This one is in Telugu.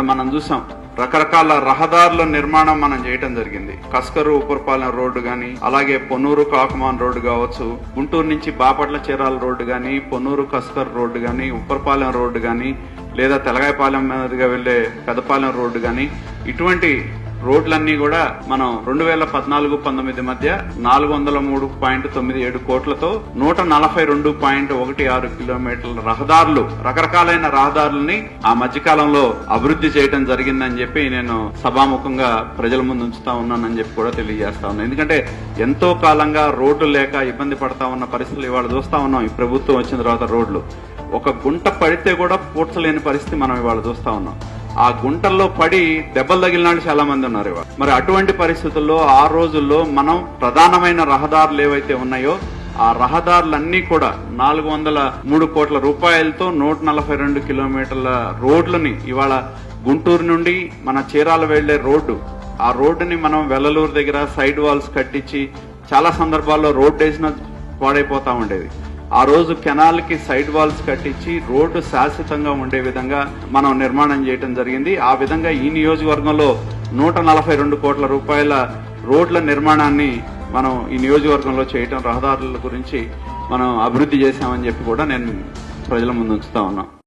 ఇక్కడ మనం చూసాం రకరకాల రహదారుల నిర్మాణం మనం చేయటం జరిగింది. కస్కరు ఉపరిపాలెం రోడ్డు గాని అలాగే పొన్నూరు కాకమాన్ రోడ్డు కావచ్చు గుంటూరు నుంచి బాపట్ల చీరాల రోడ్డు గాని పొన్నూరు కస్కర్ రోడ్డు గాని ఉపరిపాలెం రోడ్డు గాని లేదా తెలగాయపాలెం మీదుగా వెళ్ళే పెదపాలెం రోడ్డు గాని ఇటువంటి రోడ్లన్నీ కూడా మనం రెండు వేల పద్నాలుగు పంతొమ్మిది మధ్య నాలుగు వందల మూడు పాయింట్ తొమ్మిది ఏడు కోట్లతో నూట నలభై రెండు పాయింట్ ఒకటి ఆరు కిలోమీటర్ల రహదారులు రకరకాలైన రహదారులని ఆ మధ్యకాలంలో అభివృద్ధి చేయడం జరిగిందని చెప్పి నేను సభాముఖంగా ప్రజల ముందు ఉంచుతా ఉన్నానని చెప్పి కూడా తెలియజేస్తా ఉన్నాను ఎందుకంటే ఎంతో కాలంగా రోడ్లు లేక ఇబ్బంది పడతా ఉన్న పరిస్థితులు ఇవాళ చూస్తా ఉన్నాం. ఈ ప్రభుత్వం వచ్చిన తర్వాత రోడ్లు. ఒక గుంట పడితే కూడా పూడ్చలేని పరిస్థితి మనం ఇవాళ చూస్తా ఉన్నాం. ఆ గుంటల్లో పడి దెబ్బలు తగిలినాడు చాలా మంది ఉన్నారు ఇవాళ. మరి అటువంటి పరిస్థితుల్లో ఆ రోజుల్లో మనం ప్రధానమైన రహదారులు ఏవైతే ఉన్నాయో ఆ రహదారులన్నీ కూడా నాలుగు వందల మూడు కోట్ల రూపాయలతో నూట నలభై రెండు కిలోమీటర్ల రోడ్లని ఇవాళ గుంటూరు నుండి మన చీరాల వెళ్ళే రోడ్డు. ఆ రోడ్డుని మనం వెల్లలూరు దగ్గర సైడ్ వాల్స్ కట్టించి చాలా సందర్భాల్లో రోడ్డు వేసిన పాడైపోతా ఉండేది. ఆ రోజు కెనాల్కి సైడ్ వాల్స్ కట్టించి రోడ్డు శాశ్వతంగా ఉండే విధంగా మనం నిర్మాణం చేయడం జరిగింది. ఆ విధంగా ఈ నియోజకవర్గంలో నూట నలభై రెండు కోట్ల రూపాయల రోడ్ల నిర్మాణాన్ని మనం ఈ నియోజకవర్గంలో చేయటం రహదారుల గురించి మనం అభివృద్ధి చేశామని చెప్పి కూడా నేను ప్రజల ముందు ఉంచుతా ఉన్నాం.